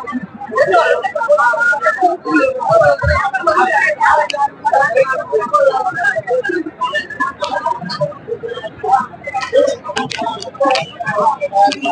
Thank you.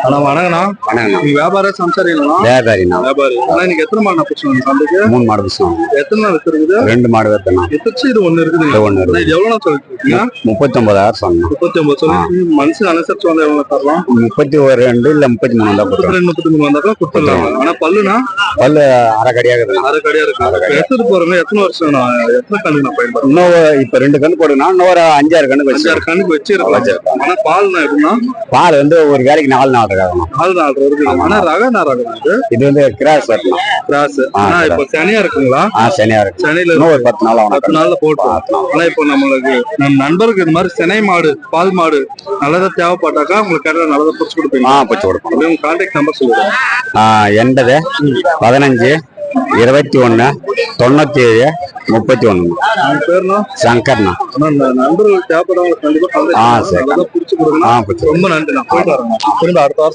அண்ணா வணக்கண்ணா வணக்கம் நீங்க வியாபார சம்சாரிங்களா? வியாபாரிண்ணா. வியாபாரி. அண்ணா இன்னைக்கு எத்தனை மாடு பிடிச்சி வந்து சந்தைக்கு? மூணு மாடு புதுசம் எத்தனை நாள் இருக்குது ரெண்டு மாடு வைப்பேண்ணா எத்திச்சு இது ஒண்ணு இருக்குதுங்க. இது ஒண்ணு இது எவ்வளவு நாள் சொல்லிட்டு இருக்கீங்க முப்பத்தி சொன்னோம் ஒன்பது சொல்லி மனுஷன் அனுசரிச்சு வந்தா எவ்வளவு தரலாம்? முப்பத்தி ஒரு ரெண்டு இல்ல முப்பத்தி மூணு தான் முப்பத்தி கொடுத்துருவோம் ரெண்டு முப்பத்தி மூணு வந்தாக்கா கொடுத்துடலாம். ஆனா பல்லுனா பல்லு அரை கடியாக இருக்குது அரை கடையா இருக்கு எடுத்துட்டு போறவங்க எத்தனை வருஷம் நான் எத்தனை கண்ணு நான் பயன்படுறேன் இன்னும் இப்ப ரெண்டு கண்ணு போடுனா இன்னொரு அஞ்சாறு கண்ணு வச்சு அஞ்சாறு கண்ணுக்கு வச்சிருக்கலாம். ஆனா பால்னா எப்படின்னா? பால் வந்து ஒரு வேலைக்கு நாலு நாள் இருக்காங்கண்ணா நாலு நாலு இருக்கு ஆனா ரக நான் ரகம் இது? இது வந்து கிராஸ் வரணும் கிராஸ். ஆனா இப்ப சனியா இருக்குங்களா? ஆ சனியா இருக்கு. சனியில ஒரு பத்து நாள் பத்து நாள்ல போட்டு. ஆனா இப்போ நம்மளுக்கு நம்ம நண்பருக்கு இந்த மாதிரி சினை மாடு பால் மாடு நல்லதா தேவைப்பட்டாக்கா உங்களுக்கு கடையில நல்லதா பிடிச்சி கொடுப்பீங்க. ஆ பிடிச்சி கொடுப்போம். கான்டாக்ட் நம்பர் சொல்லுங்க. எண்பது பதினஞ்சு இருபத்தி ஒண்ணு தொண்ணூத்தி ஏழு முப்பத்தி பேருனா சங்கர்ண்ணா. ஆ. சரி. நல்லதா பிடிச்சி கொடுங்க ஆ ரொம்ப நன்றி நான் போயிட்டு வரேன். திரும்ப அடுத்த வாரம்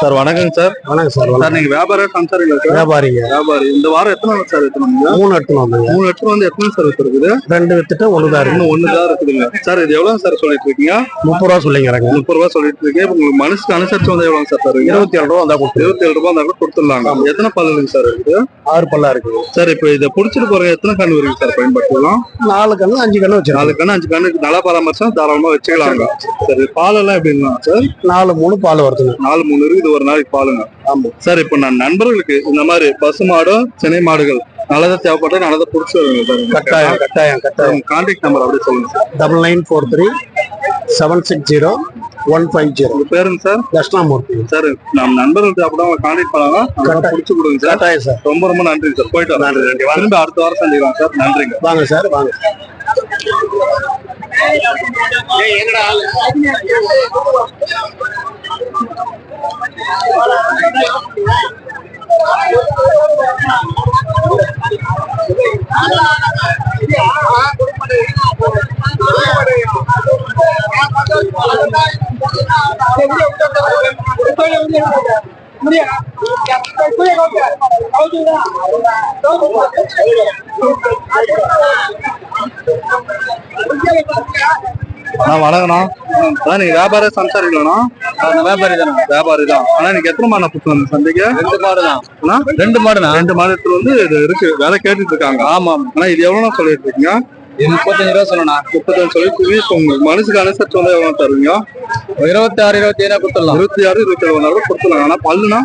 சார் வணக்கங்க சார். வணக்கம் சார் சார் நீங்க வியாபாரம் சம்சாரிங்களா சார்? வியாபாரிங்க. வியாபாரி. இந்த வாரம் எத்தனை நாள் சார் எடுத்துனீங்க மூணு வந்தீங்க. மூணு லட்சம் வந்து எத்தனை சார் இருக்குது ரெண்டு வித்துட்டு ஒண்ணுதான் இருக்கு. இன்னும் ஒண்ணுதான் இருக்குதுங்க. சார் இது எவ்வளவு சார் சொல்லிட்டு இருக்கீங்க? முப்பது ரூபா சொல்லிங்கிறாங்க. முப்பது ரூபா சொல்லிட்டு இருக்கீங்க. இப்ப உங்களுக்கு மனசுக்கு அனுசரிச்சு வந்து எவ்வளவு சார் தருவீங்க? இருபத்தி ஏழு ரூபா வந்தா கொடுத்து இருபத்தி ஏழு இருந்தா கூட கொடுத்துடலாங்க. எத்தனை பல்லுங்க சார் இருக்குது? ஆறு பல்லா இருக்கு சார் இப்போ இதை புடிச்சிட்டு போறவங்க எத்தனை கண்ணு வரைக்கும் சார்? பயன்படுத்தலாம் நாலு கண்ணு அஞ்சு கண்ணு வச்சிருக்காங்க நாலு கண்ணு அஞ்சு கண்ணுக்கு நல்லா பராமரிச்சா தாராளமா சரி பால் எல்லாம் எப்படிங்களா சார்? நாலு மூணு பால் வருதுங்க. நாலு மூணு இருக்குது ஒரு நாளைக்கு பாலுங்க. ஆமா. சார் இப்போ நான் நண்பர்களுக்கு இந்த மாதிரி பசு மாடும் சினை மாடுகள் நல்லதா தேவைப்பட்டா நல்லதா புடிச்சு கட்டாயம் கட்டாயம் கட்டாயம். கான்டாக்ட் நம்பர் அப்படியே சொல்லுங்க sir. Double nine four three seven six zero one five zero. உங்க பேருங்க சார்? தட்சிணாமூர்த்தி. சார் நம்ம நண்பர்களுக்கு அப்படியே அவங்க கான்டாக்ட் பண்ணலாம். புடிச்சு கொடுங்க சார். கட்டாயம் சார். ரொம்ப ரொம்ப நன்றி சார். போயிட்டு வரேன் நன்றி நன்றி. திரும்ப அடுத்த வாரம் சந்திக்கலாம் சார். நன்றிங்க. வாங்க சார் வாங்க. அண்ணா வணக்கண்ணா அண்ணா நீங்க வியாபார சம்சாரிக்கலாம்ண்ணா வியாபாரி தான் வியாபாரி தான் ஆனா நீங்க எத்தனை மாடு புட்டு வந்து சந்தைக்கு ரெண்டு மாடு தான் ரெண்டு மாடுண்ணா ரெண்டு மாதத்துல வந்து இது இருக்கு வேலை கேட்டுட்டு இருக்காங்க ஆமா ஆனா இது எவ்வளவு சொல்லிட்டு இருக்கீங்க முப்பத்தஞ்சு ரூபா சொல்லணும் முப்பத்தஞ்சு சொல்லிட்டு இருக்கீங்க. இப்போ உங்க மனசுக்கு அனுசரிச்சு வந்து எவ்வளவு தருவீங்க? இருபத்தி ஆறு இருபத்தி ஏழா கொடுத்துடலாம். இருபத்தி ஆறு இருபத்தி ஏழு கூட கொடுத்துருங்க ஆனா பல்லுனா?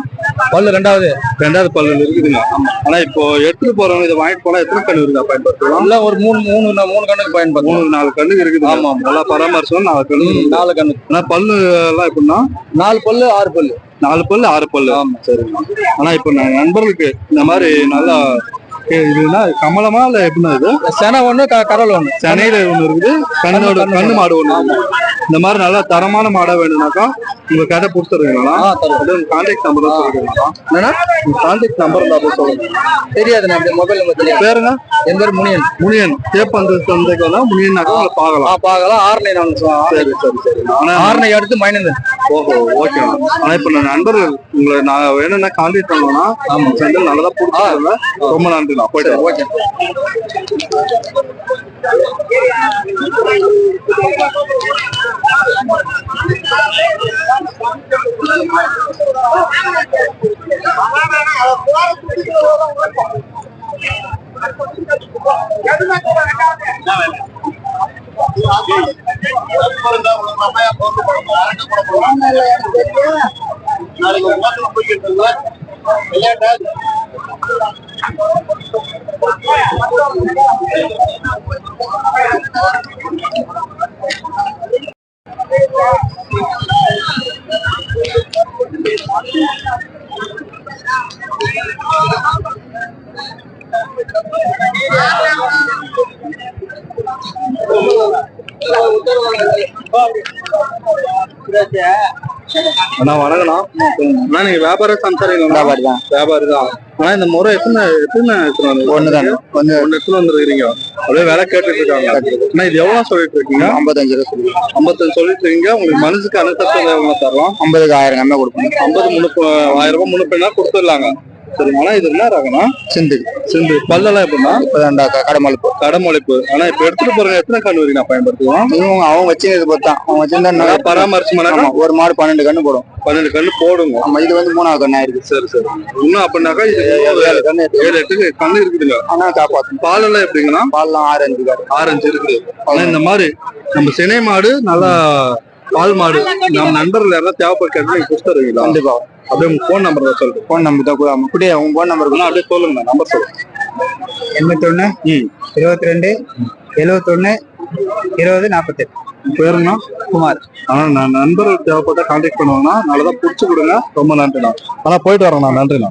பல்லு ரெண்டாவது. ரெண்டாவது பல்லு இருக்குதுங்க. ஆனா இப்போ எடுத்துட்டு போறவங்க இதை வாங்கிட்டு போனா எத்தனை கண்ணு இருக்கா பயன்படுத்தலாம்? இல்ல ஒரு மூணு மூணு மூணு கண்ணுக்கு பயன்படுத்தும் மூணு நாலு கண்ணு இருக்குது ஆமா. நல்லா பராமரிச்சோம் நாலு கண்ணு. நாலு கண்ணு. ஆனா பல்லு எல்லாம் எப்படின்னா? நாலு பல்லு ஆறு பல்லு. நாலு பல்லு ஆறு பல்லு. சரிங்க ஆனா இப்போ நான் நண்பர்களுக்கு இந்த மாதிரி நல்லா இதுனா கமலமா இல்ல எப்படின்னா இது? சென ஒண்ணு க- கடல் ஒண்ணு. சென்னையில ஒண்ணு இருக்குது. கண்ணோட கண்ணு மாடு ஒண்ணு. இந்த மாதிரி நல்லா தரமான மாடா வேணும்னாக்கா உங்க கடை உங்க கான்டாக்ட் நம்பர் சொல்லிடுங்களா என்னன்னா கான்டாக்ட் நம்பர் அப்படியே சொல்லுங்க. தெரியாது அப்படி மொபைல் நம்பர் பேருங்க? என் பேர் முனியன். முனியன். தேப்பந்து சந்தைக்கு வந்தா பார்க்கலாம். பார்க்கலாம். ஆறுனை நான் சரி சரி சரி. ஆனா ஆறுனை அடுத்து மைனஸ் ஓஹோ ஓகே. ஆனா இப்ப நான் நண்பர்கள் உங்களை நான் வேணும்னா கான்டாக்ட் பண்ணோம்னா ஆமா. செந்தில் நல்லதா பிடிச்சாங்க ரொம்ப நன்றி. எடுத்துக்கலாம் போயிட்டு ஓகே நாளைக்கு அண்ணா வணக்கண்ணா அண்ணா நீங்க வியாபார சம்சாரிங்களா வியாபாரி தான். வியாபாரி தான். ஆனா இந்த முறை எத்தனை எத்தனை ஒண்ணுதாங்க. ஒண்ணு ஒண்ணு எடுத்துட்டு வந்துருக்கீங்க அப்படியே விலை கேட்டுட்டு இருக்காங்க. அண்ணா இது எவ்வளவு சொல்லிட்டு இருக்கீங்க? ஐம்பத்தஞ்சு ரூபா சொல்லி ஐம்பத்தஞ்சு சொல்லிட்டு இருக்கீங்க. உங்களுக்கு மனசுக்கு அனுசரிச்சு தரலாம்? ஐம்பதுக்கு ஆயிரம் கம்மியாக கொடுப்போம். ஐம்பது முன்னூத்தி ஆயிரம் ரூபாய் முன்னூத்தி கொடுத்துடலாங்க. சரிங்க ஆனா இது என்ன ரகம்னா? சிந்து. சிந்து. பல்லெல்லாம் எப்படின்னா இப்போதான்டா கடமலுப்பு கடமொழிப்பு ஆனா இப்ப எடுத்துட்டு போறவங்க எத்தனை கண்ணு வரைக்கும் நான் பயன்படுத்துவோம்? இவங்க அவங்க வச்சுக்கிறது பொறுத்து தான் அவங்க வச்சிருந்தா பராமரிச்சு ஆமா, ஒரு மாடு பன்னெண்டு கண்ணு போடும். பன்னெண்டு கண்ணு போடுங்க. ஆமா இது வந்து மூணாவது கண்ணு ஆயிருக்கு சரி சரி. இன்னும் அப்படின்னாக்கா இது ஏழு கண்ணு ஏழு எட்டு கண்ணு இருக்குதுங்க. ஆனா காப்பாற்றும் பால் எல்லாம் எப்படிங்கன்னா ஆறு அஞ்சு காரு. ஆரஞ்சு இருக்குது. ஆனா இந்த மாதிரி நம்ம சினை மாடு நல்லா பால் மாடு நம்ம நண்பர்கள் யாராவது புஸ்தகம் இருக்கீங்களா கண்டிப்பா. அப்படியே உங்க ஃபோன் நம்பர் தான் சொல்லுங்க ஃபோன் நம்பர் தான் கூட அப்படியே உங்க ஃபோன் நம்பர் ஆனா அப்படியே சொல்லுங்க நம்பர் சொல்லுங்க எண்பத்தொன்னு இருபத்தி ரெண்டு எழுவத்தொன்னு இருபது நாற்பத்தெட்டு. பேருண்ணா குமார். ஆனா நான் நண்பர்கள் தேவைப்பட்ட கான்டாக்ட் பண்ணுவாங்கன்னா நல்லதா புடிச்சு கொடுங்க. ரொம்ப நன்றிண்ணா. ஆனா போயிட்டு வரேண்ணா. நன்றிண்ணா.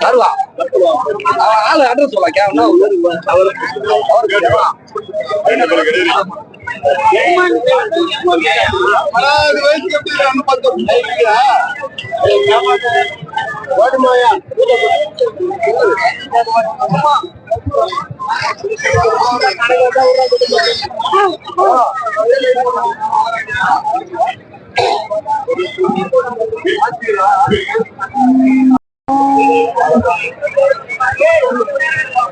தருவா. ஆளு அட்ரஸ் சொல்லலாம் கேவனா பதினாறு வயசுக்கு Thank you.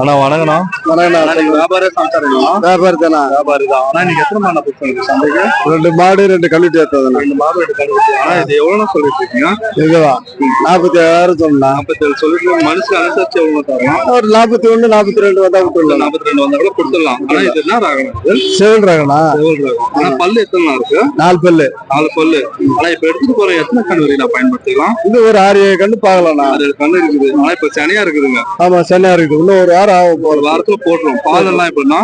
அண்ணா வணக்கண்ணா வணக்கண்ணா வியாபார வியாபாரி தானே வியாபாரி தான் ஆனா நீங்க எத்தனை மாடு புத்தகம் சந்தைக்கு? ரெண்டு மாடு ரெண்டு கண்ணு சேர்த்ததுண்ணா ரெண்டு மாடு ரெண்டு கண்டு ஆனா இது எவ்வளவு சொல்லிட்டு இருக்கீங்க இதுவா? நாற்பத்தி ஏழாயிரம் சொல்லலாம் நாற்பத்தி ஏழு சொல்லிட்டு மனசுக்கு அனுசரிச்சு எவ்வளவு தரலாம் ஒரு நாற்பத்தி ஒண்ணு நாற்பத்தி ரெண்டு வந்தா விட்டுடலாம் நாற்பத்தி ரெண்டு வந்தா கூட கொடுத்துடலாம். ஆனா இது என்ன ராகம் இது? செவல்றாங்கண்ணா செவல் ராகம். ஆனா பல்லு எத்தனை நாள் இருக்கு? நாலு பல்லு. நாலு பல்லு. ஆனா இப்ப எடுத்துட்டு போற எத்தனை வரைக்கும் நான் பயன்படுத்திக்கலாம்? இது ஒரு ஆறு ஏழு கண்ணு பார்க்கலாம்ண்ணா. அது கண்ணு இருக்குது. ஆனா இப்ப சனியா இருக்குதுங்க. ஆமா சென்னையா இருக்குது. இன்னும் ஒரு வாரம் ஆகும் ஒரு வாரத்துல போட்டுரும். பால் எல்லாம் எப்படின்னா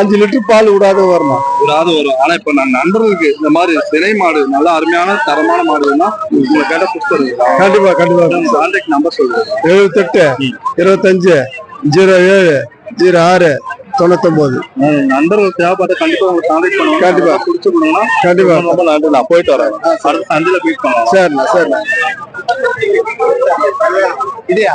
அஞ்சு லிட்டர் பால் விடாத வரணும் விடாது வரும். ஆனா இப்ப நான் நண்பர்களுக்கு இந்த மாதிரி சினை மாடு நல்ல அருமையான தரமான மாடு வேணா உங்களை கேட்ட புத்தகம் கண்டிப்பா கண்டிப்பா. கான்டாக்ட் நம்பர் சொல்லுங்க எழுபத்தெட்டு இருபத்தஞ்சு ஜீரோ ஏழு ஜீரோ ஆறு தொண்ணூத்தொன்பது நண்பர்கள் தேவைப்பட்ட கண்டிப்பா உங்களுக்கு கான்டாக்ட் பண்ணுவாங்க. கண்டிப்பா. பிடிச்சு கொடுங்கன்னா கண்டிப்பா. ரொம்ப நன்றி நான் போயிட்டு வரேன். சந்தையில மீட் பண்ணலாம் சரிண்ணா சரிண்ணா. இதையா?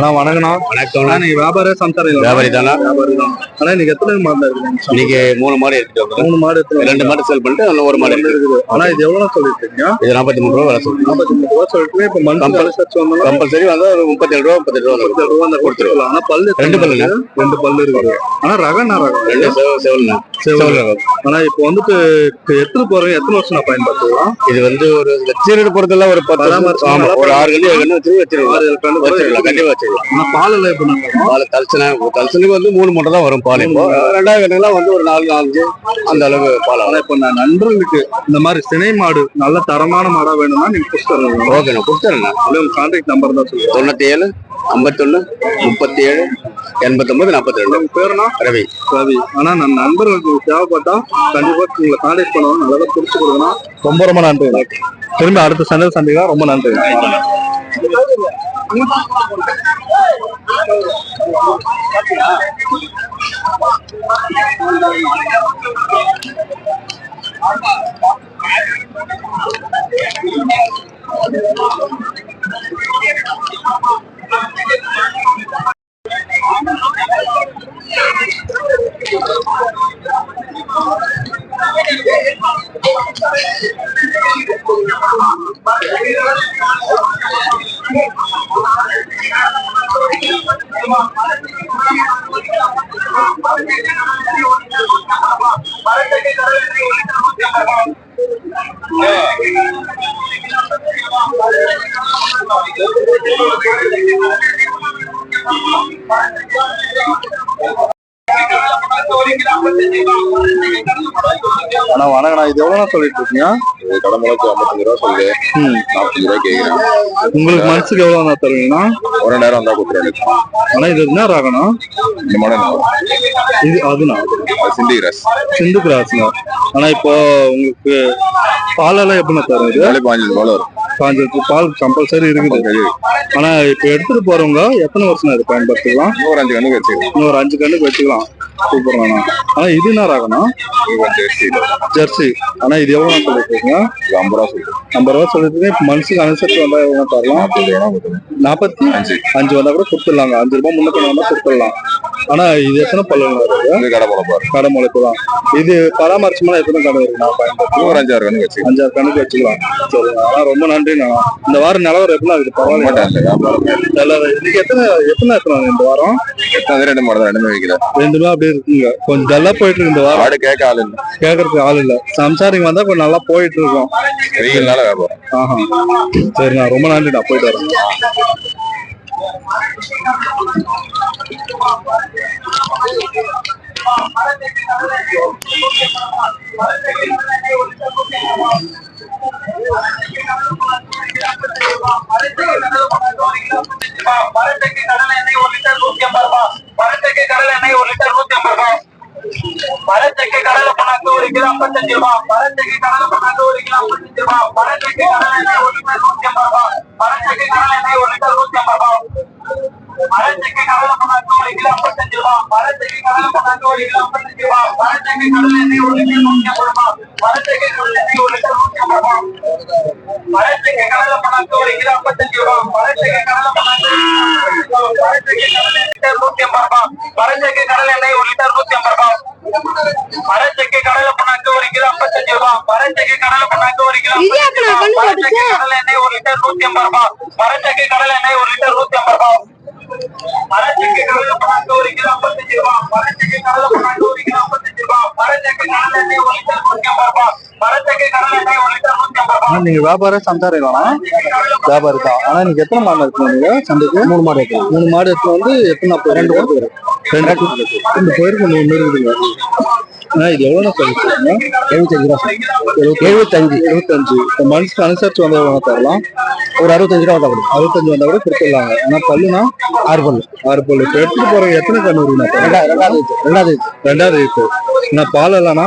அண்ணா வணக்கண்ணா. வணக்கம் அண்ணா நீங்க வியாபார சம்சாரம் வியாபாரி தானா வியாபாரி தான். ஆனா நீங்க எத்தனை மாடு இருக்குங்க இன்னைக்கு மூணு மாடு எடுத்துட்டு மூணு மாடு எத்தனை ரெண்டு மாடு சேல் பண்ணிட்டு அதுல ஒரு மாடு இருக்குது ஆனா இது எவ்வளவு சொல்லிட்டு இருக்கீங்க இது நாற்பத்தி மூணு ரூபா விலை சொல்லுங்க நாற்பத்தி மூணு ரூபா சொல்லிட்டு இப்ப வந்தோம்னா கம்பல்சரி வந்து ஒரு முப்பத்தேழு ரூபா முப்பத்தெட்டு ரூபா வரும். முப்பத்தேழு ரூபா அந்த கொடுத்துருக்கலாம். ஆனா பல்லு ரெண்டு. இருக்கு? ரெண்டு பல்லு இருக்குது. ஆனா என்ன ரகம்? ரெண்டு செவ- செவல்ண்ணா. செவல். ரகம். ஆனா இப்போ வந்துட்டு எத்தனை போறோம் எத்தனை வருஷம் நான் பயன்படுத்தலாம் இது வந்து ஒரு சீரடு பொறுத்தல ஒரு பத்து நல்லா ஒரு ஆறு கண்ணு ஏழு வச்சு வச்சிருக்கலாம். வச்சிருக்கலாம். ஆனா பால் எல்லாம் எப்படி பால் தலசனை தலசனுக்கு வந்து மூணு மூட்டை தான் வரும் பால் இப்போ வந்து ஒரு நாலு நாலஞ்சு அந்த அளவு பால் இப்ப நான் நண்பர்களுக்கு இந்த மாதிரி சினை மாடு நல்ல தரமான மாடா வேணும்னா நீங்க புஷ்டர் ஓகே நான் கொடுத்துறேண்ணா உங்க கான்டாக்ட் நம்பர் தான் சொல்லுங்க. தொண்ணூத்தி ஏழு ஐம்பத்தொன்னு முப்பத்தி ஏழு எண்பத்தொன்பது நாற்பத்தி ரெண்டு பேருனா ரவி. ரவி. ஆனா நான் நண்பர்களுக்கு தேவைப்பட்டா கண்டிப்பா உங்களை கான்டாக்ட் பண்ணணும் நல்லதா புடிச்சு கொடுக்கணும். ரொம்ப ரொம்ப நன்றி. திரும்பி அடுத்த சண்டை சந்திக்கலாம். ரொம்ப நன்றி. Thank you. ஆனா வணக்கண்ணா இது எவ்வளவு சொல்லிட்டு இருக்கீங்க கடமுளைக்கு ஐம்பத்தஞ்சு ரூபா சொல்லு. நாற்பத்தஞ்சு ரூபாய் கேட்கிறேன் உங்களுக்கு மனசுக்கு எவ்வளவு தருவீங்கன்னா ஒரு நேரம் வந்தா கொடுத்துருவேன் ஆனா இது என்ன ராகணும் இந்த மாடல் இது அதுனா சிந்தி கிராஸ். சிந்து கிராஸ்ல ஆனா இப்போ உங்களுக்கு பால் எல்லாம் எப்படிண்ணா தரும் இது? பாஞ்சு போல வரும். பாஞ்சு லிட்டர் பால் கம்பல்சரி இருக்குது. ஆனா இப்ப எடுத்துட்டு போறவங்க எத்தனை வருஷம் இது பயன்படுத்திக்கலாம்? ஒரு அஞ்சு கண்ணுக்கு வச்சுக்கலாம். ஒரு அஞ்சு கண்ணுக்கு வச்சுக்கலாம். சூப்பர்ண்ணா ஆனா இது என்ன ராகணும் ஜெர்சி. ஆனா இது எவ்வளவு சொல்லிட்டு இருக்கீங்க ஐம்பது ரூபா சொல்லிட்டு ஐம்பது ரூபா சொல்லிட்டு இப்ப மனுஷுக்கு அனுசரிச்சு வந்தா எவ்வளவு தரலாம்? நாற்பத்தி அஞ்சு. அஞ்சு வந்தா கூட கொடுத்துடலாங்க. அஞ்சு ரூபாய் முன்னே கொண்டு வந்தா கொடுத்துடலாம். ஆனா இது எத்தனை பல்லு வருது? இது கடை போல பாரு கடை முளைப்பு தான் இது பராமரிச்சோம்னா எத்தனை கடை இருக்கு? நான் பயன்படுத்தி ஒரு அஞ்சாறு கண்ணுக்கு வச்சுக்கலாம். அஞ்சாறு கணக்கு வச்சுக்கலாம். சரிங்க ஆனா ரொம்ப நன்றிண்ணா. இந்த வாரம் நிலவரம் எப்படின்னா அதுக்கு பரவாயில்ல இன்னைக்கு எத்தனை எத்தனை எத்தனை இந்த வாரம்? எத்தனை ரெண்டு மாடல் ரெண்டுமே வைக்கிறேன் ரெண்டு நாள் அப்படியே இருக்குங்க. கொஞ்சம் டல்லா போயிட்டு இருக்கு இந்த வாரம். ஆடு கேட்க ஆள் இல்லை. கேட்கறதுக்கு ஆள் இல்ல. சம்சாரிங்க வந்தா கொஞ்சம் நல்லா போயிட்டு இருக்கோம். வெயில்னால வியாபாரம். ஆஹா. சரிண்ணா ரொம்ப நன்றிண்ணா. போயிட்டு வரேன். பரட்டைக்கு கடலை எண்ணெய் ஒரு லிட்டர் நூத்தி ஐம்பது ரூபாய் பரட்டைக்கு கடலை எண்ணெய் ஒரு லிட்டர் நூத்தி ஐம்பது ரூபாய் பரட்டைக்கு கடலை பண்ணாக்கு ஒரு கிலோ ஐம்பத்தஞ்சு ரூபாய் பரட்டைக்கு கடலை பண்ணாக்கு ஒரு கிலோ ஐம்பத்தஞ்சு ரூபாய் பரட்டைக்கு கடலை எண்ணெய் ஒரு லிட்டர் நூத்தி ஐம்பது ரூபாய் பரட்டைக்கு கடலை எண்ணெய் ஒரு லிட்டர் நூத்தி ஐம்பது ரூபாய் பரட்டைக்கு கடலை பண்ணாக்கு ஒரு கிலோ ஐம்பத்தஞ்சு ரூபாய் பரட்டைக்கு கடலை பண்ணாக்கு ஒரு கிலோ ஐம்பத்தஞ்சு ரூபாய் பரட்டைக்கு கடலை எண்ணெய் ஒரு லிட்டர் நூத்தி ஐம்பது ரூபாய் பரட்டைக்கு கடலை எண்ணெய் ஒரு லிட்டர் நூத்தி ஐம்பது ரூபாய் பரட்டைக்கு கடலை பண்ணாக்கு ஒரு கிலோ ஐம்பத்தஞ்சு கடலை கடலை லிட்டர் ஐம்பது கடலை எண்ணெய் ஒரு லிட்டர் நூத்தி ஐம்பது ரூபாய் பரட்டைக்கு கடலை ஒரு கிலோ ஐம்பத்தஞ்சு ரூபாய் பரட்டைக்கு கடலை பண்ணாக்கு ஒரு கிலோ கடலை எண்ணெய் ஒரு லிட்டர் நூத்தி ஐம்பது கடலை எண்ணெய் ஒரு லிட்டர் நூத்தி ஐம்பது ரூபாய் நீங்க வியாபாரம் சம்சாரிங்களா வியாபாரி தான். ஆனா நீங்க எத்தனை மாடு எடுத்துட்டு நீங்க சந்தைக்கு? மூணு மாடு எடுத்து மூணு மாடு எடுத்து வந்து எத்தனை ரெண்டு ரெண்டு ரெண்டு போயிருக்கு மூணு இருக்குதுங்க இது எவ்வளவு சொல்லிருக்கீங்க எழுபத்தஞ்சு ரூபா. எழுபத்தஞ்சு எழுபத்தஞ்சு. இப்போ மனுஷனுக்கு அனுசரிச்சு வந்தா எவ்வளவு தரலாம் ஒரு அறுபத்தஞ்சு ரூபா தான் அறுபத்தஞ்சு வந்தா கூட கொடுத்துடலாங்க. ஆனா பல்லுனா ஆறு பல்லு. ஆறு பல்லு. இப்போ எடுத்துட்டு போறவங்க எத்தனை கண்ணு ரெண்டாவது ரெண்டாவது ரெண்டாவது இருக்கு நான் பால் இல்லைனா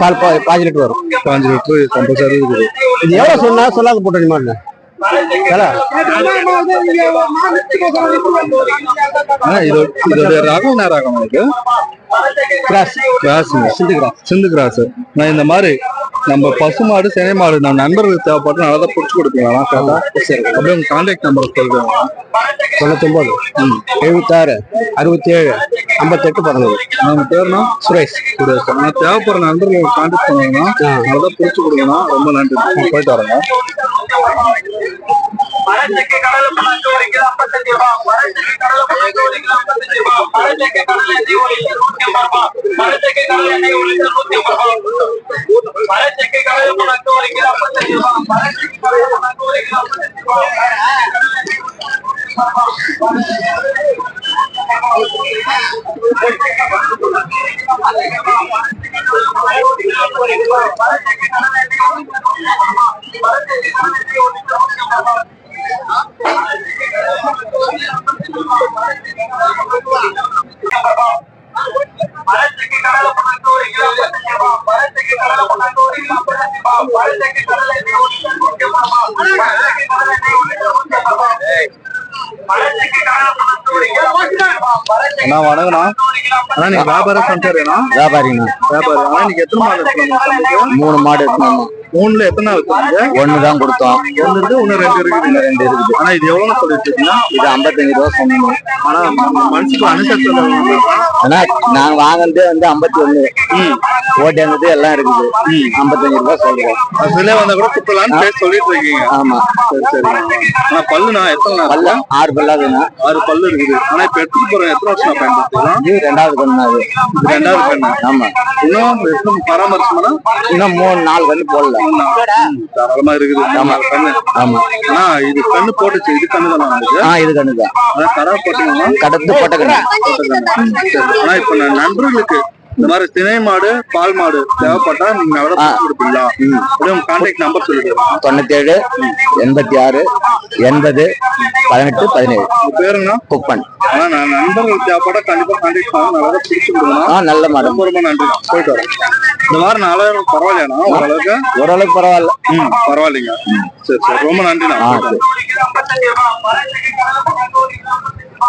பால் பாஞ்சு லிட்டர் வரும். பாஞ்சு லிட்டர் கம்பல்சரி இருக்குது. இது எவ்வளவு சொன்னா சொல்லாத போட்டு மாட்டேன் இதோட ரகம் என்ன ரகம் இது cross cross Sindhu cross Sindhu cross. நான் இந்த மாதிரி நம்ம பசு மாடு சினை மாடு நம்ம நண்பர்களுக்கு தேவைப்பட்டு நல்லா தான் பிடிச்சி கொடுப்பீங்களா கேட்டா சரி அப்படியே உங்க கான்டாக்ட் நம்பர் சொல்றேன். ம் எழுபத்தாறு அறுபத்தி ஏழு ஐம்பத்தெட்டு பதினோரு நம்ம பேர்னா? சுரேஷ். சுரேஷ். நான் தேவைப்படுற நண்பர்களுக்கு கான்டாக்ட் பண்ணீங்கன்னா நல்லா பிடிச்சி கொடுக்கணும் ரொம்ப நன்றி. போயிட்டு வரேங்க பரட்டைக்கு கடல பண்ணாக்கு ஒரு கிலோ ஐம்பத்தஞ்சு ரூபாய் பரட்டைக்கு கடல பண்ணாக்கு ஒரு கிலோ ஐம்பத்தஞ்சு ரூபாய் பரட்டைக்கு கடல எண்ணெய் ஒரு லிட்டர் நூத்தி ஐம்பது ரூபாய் பரட்டைக்கு கடல எண்ணெய் ஒரு லிட்டர் நூத்தி ஐம்பது ரூபாய் பரட்டைக்கு கடல பண்ணாக்கு ஒரு கிலோ ஐம்பத்தஞ்சு ரூபாய் பரட்டைக்கு கடல பண்ணாக்கு ஒரு கிலோ ஐம்பத்தஞ்சு ரூபாய் அண்ணா வணக்கண்ணா அண்ணா நீங்க வியாபாரம் சென்டர்னா வியாபாரிங்கண்ணா. வியாபாரி அண்ணா நீங்க எத்தனை மாடு சந்தைக்கு மூணு மாடு எடுத்துனோம் மூணுல எத்தனை வச்சுருங்க ஒன்று தான் கொடுத்தோம். ஒன்று இருக்கு ஒன்று ரெண்டு இருக்குது இன்னும் ரெண்டு இருக்குது ஆனா இது எவ்வளவு சொல்லிட்டு இருக்கீங்க இது ஐம்பத்தஞ்சு ரூபா சொன்னோம் ஆனா மனுஷுக்கு அனுசரிச்சு ஆனா நாங்க வாங்கினது வந்து ஐம்பத்தி ஒண்ணு ஓட்டியானது எல்லாம் இருக்குது. ஐம்பத்தஞ்சு ரூபா சொல்றோம் விலை வந்தா கூட குப்பலான்னு பேர் சொல்லிட்டு இருக்கீங்க. ஆமா. சரி சரி. ஆனா பல்லுண்ணா எத்தனை பல்ல? நாள் ஆறு பல்லாதுண்ணா ஆறு பல்லு இருக்குது. ஆனா இப்ப எடுத்துட்டு போறோம் எத்தனை வருஷம் பயன்படுத்திக்கலாம் இது ரெண்டாவது கண்ணு அது. ரெண்டாவது கண்ணு. ஆமா. இன்னும் பராமரிச்சோம்னா இன்னும் மூணு நாலு கண்ணு போடல. தாராளமா இருக்குது. ஆமா. கண்ணு. ஆமா. ஆனா இது கண்ணு போட்டுச்சு. இது கண்ணு தானே ஆ இது கண்ணு தான் கடை போட்டீங்கன்னா கடத்து போட்ட கண்ணு. ஆனா இப்ப நண்பர்களுக்கு இந்த மாதிரி திணை மாடு பால் மாடு தேவைப்பட்டா நீங்க. பிடிச்சு கொடுப்பீங்களா கான்டாக்ட் நம்பர் சொல்லிடுங்க தொண்ணூத்தி ஏழு எண்பத்தி ஆறு எண்பது பதினெட்டு பதினேழு. உங்க பேருங்க குப்பன் ஆனா நான் நண்பர்களுக்கு தேவைப்பட்டா கண்டிப்பா கான்டாக்ட் பண்ணுங்க. நல்லா பிடிச்சு கொடுக்கணும். ஆ நல்ல மாடு. ரொம்ப ரொம்ப நன்றி. போயிட்டு வரேன் இந்த மாதிரி நாலாயிரம் பரவாயில்லையாண்ணா? ஓரளவுக்கு? ஓரளவுக்கு பரவாயில்ல. ம் பரவாயில்லைங்க. சரி சரி. ரொம்ப நன்றிண்ணா. ஆ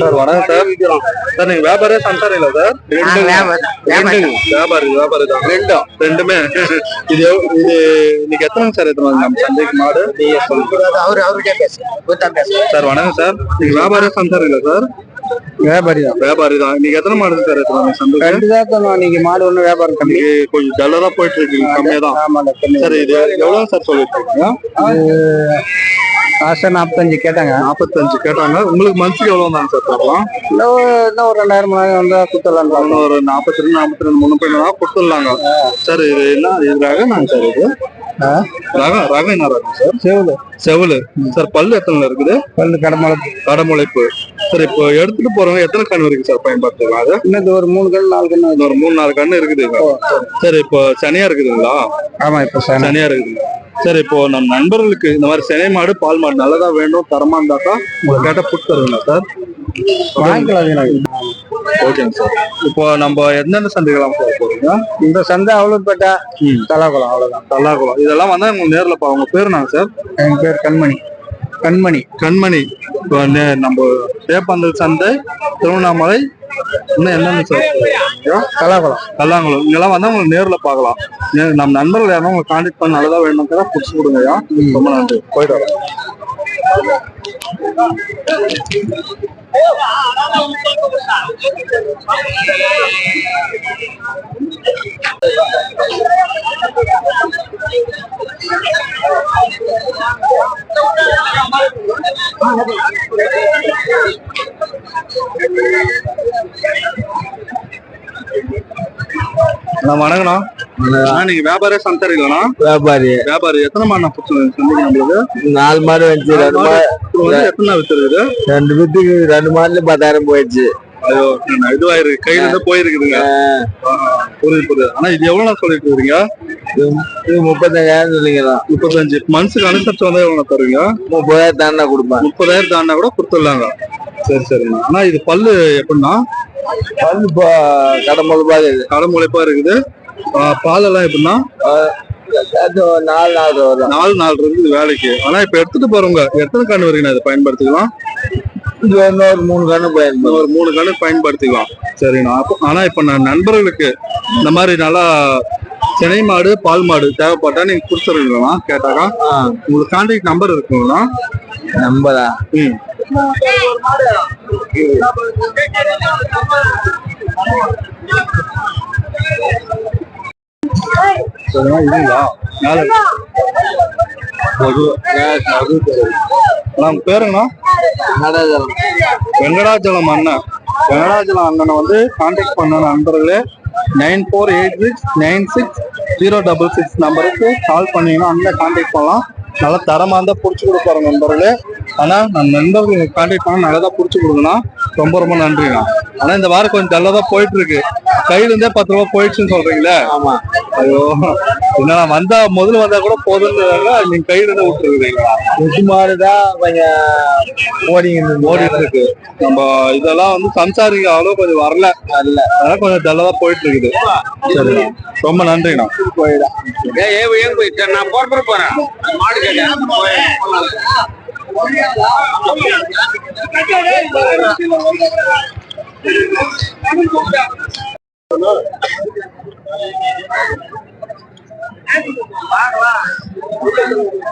சார் வணக்கம் சார். சார் நீங்க வியாபாரி சம்சாரிங்களா சார்? ரெண்டு வியாபாரி. வியாபாரி தான். ரெண்டும் ரெண்டுமே. இது இது இன்னைக்கு எத்தனை சார் எத்தனை நம்ம சந்தைக்கு மாடு? அவரு அவர்கிட்ட பேசு சார் வணக்கம் சார். நீங்க வியாபாரி சம்சாரிங்களா சார்? வியாபாரி தான். வியாபாரி தான். இன்னைக்கு எத்தனை மாடு சார்? எத்தனை சந்தைக்கு? ரெண்டு தான் நீங்க மாடு ஒண்ணு வியாபாரம் கம்மி. கொஞ்சம் டல்லரா போயிட்டு இருக்கு கம்மியா தான். சார் இது எவ்வளவு சார் சொல்லிட்டு இருக்கீங்க? ஆசை நாற்பத்தஞ்சு கேட்டாங்க. நாற்பத்தஞ்சு கேட்டாங்க. உங்களுக்கு மந்த்ஸ்க்கு எவ்வளவு தாங்க சார் தரலாம்? இன்னும் இன்னும் ஒரு ரெண்டாயிரம் மூணாயிரம் வந்தா குத்தலாம் இன்னும் ஒரு நாற்பத்தி ரெண்டு நாற்பத்தி ரெண்டு மூணு பேர் கொடுத்துடலாங்க. சார் இது என்ன? இது ரகம்னாங்க சார் இது? ரகம் ரகம் என்ன ரகம் சார்? செவ்வளவு செவலு சார் பல்லு எத்தனை இருக்குது? பல்லு கடமலை கடமுளைப்பு. சார் இப்போ எடுத்துட்டு போறவங்க எத்தனை கண் வரைக்கும் சார் பயன்படுத்தலாம் அது? இன்னும் ஒரு மூணு கல் நாலு இன்னும் ஒரு மூணு நாலு கண்ணு இருக்குதுங்க சார். இப்போ சனியா இருக்குதுங்களா? ஆமா இப்ப சார் சனியா இருக்குது. சார் இப்போ நம்ம நண்பர்களுக்கு இந்த மாதிரி செனை மாடு பால் மாடு நல்லதா வேண்டும் தரமா இருந்தாக்கா உங்களை கேட்ட புட் தருவீங்களா சார். ஓகேங்க சார். இப்போ நம்ம எந்தெந்த சந்தைகளாம் போக போறீங்க? இந்த சந்தை அவ்வளவுப்பேட்டை தலாகுளம் அவ்வளவுதான். தல்லாகுளம் இதெல்லாம் வந்தா உங்களுக்கு நேர்ல பா உங்க பேர் நாங்க சார்? என் பேர் கண்மணி. கண்மணி. கண்மணி. இப்போ நம்ம சேப்பந்தல் சந்தை திருவண்ணாமலை இன்னும் என்னென்ன சார்? தலாகுளம் கல்லாங்குளம். இங்கெல்லாம் வந்தா உங்களுக்கு நேர்ல பார்க்கலாம். நம்ம நண்பர்கள் யாரும் உங்களை கான்டாக்ட் பண்ண நல்லதா வேணும் புடிச்சு கொடுங்கய்யா. ரொம்ப நன்றி. போயிட்டு வரேன். Thank you. நான் வணங்கண்ணா நீங்க வியாபாரி சந்தர் இல்லைண்ணா வியாபாரி. வியாபாரி எத்தனை மாடு சந்தைக்கு நம்மளுக்கு? நாலு மாடு வந்துச்சு ரெண்டு மாடு எத்தனை வித்துருக்குது ரெண்டு பேத்துக்கு ரெண்டு மாடுல பத்தாயிரம் போயிடுச்சு. ஐயோ இதுவாயிருக்கு கையில இருந்து போயிருக்குதுங்க. புரியுது புரியுது. ஆனா இது எவ்வளவு சொல்லிட்டு இருக்கீங்க? இது முப்பத்தஞ்சாயிரம் சொல்லிங்களா முப்பத்தஞ்சு. மனசுக்கு அனுசரிச்சு வந்தா எவ்வளவு தருவீங்க? முப்பதாயிரம் தாண்டா கொடுப்பேன். முப்பதாயிரம் தாண்டா கூட கொடுத்துடலாங்க. சரி சரிண்ணா ஆனா இது பல்லு எப்படின்னா? வந்து இப்போ கடை முழுப்பாக கடை முளைப்பா இருக்குது. பாலெல்லாம் எப்படின்னா? நாலு நாள் நாலு நாள் இருக்குது வேலைக்கு. ஆனா இப்ப எடுத்துட்டு போறவங்க எத்தனை கண்ணு வரைக்கும் இதை பயன்படுத்திக்கலாம். இது ஒரு மூணு கண்ணு பயன்படும். ஒரு மூணு கண்ணு பயன்படுத்திக்கலாம். சரிண்ணா. அப்போ ஆனா இப்ப நான் நண்பர்களுக்கு இந்த மாதிரி நல்லா சினை மாடு பால் மாடு தேவைப்பட்டா நீங்க கொடுத்துருவீங்களா கேட்டாக்கா. உங்களுக்கு கான்டாக்ட் நம்பர் இருக்குங்களா? நம்பரா? ம். இதுங்களா நம்ம பேருங்கண்ணா வெங்கடாச்சலம் அண்ணன் வெங்கடாச்சலம் அண்ணனை வந்து கான்டாக்ட் பண்ண நண்பர்களே nine four eight six nine six zero double six நம்பருக்கு கால் பண்ணீங்கன்னா அங்கே கான்டாக்ட் பண்ணலாம். நல்லா தரமாக இருந்தால் பிடிச்சி கொடுப்பாரு நண்பர்களே. ஆனால் நான் நண்பர்கள் கான்டாக்ட் பண்ணால் நல்லா தான் பிடிச்சி கொடுங்கண்ணா ரொம்ப ரொம்ப நன்றிண்ணா. ஆனால் இந்த வாரம் கொஞ்சம் டல்லா போயிட்டு இருக்கு. கையிலேருந்தே பத்து ரூபா போயிடுச்சுன்னு சொல்றீங்களே. ஆமாம் ஐயோ என்ன வந்தா முதல்ல வந்தா கூட போதும்னு நீங்க கையில இருந்தே விட்டுருக்கீங்களா எட்டு மாடு தான் கொஞ்சம் ஓடிங்க ஓடிட்டு இருக்கு நம்ம இதெல்லாம் வந்து சம்சாரிக்க அவ்வளோ கொஞ்சம் வரல. வரல. அதெல்லாம் கொஞ்சம் டல்லா போயிட்டு இருக்குது சரி ரொம்ப நன்றிண்ணா. போயிடும் நான் போற போறேன். மாடு கேட்டேன். Obrigado.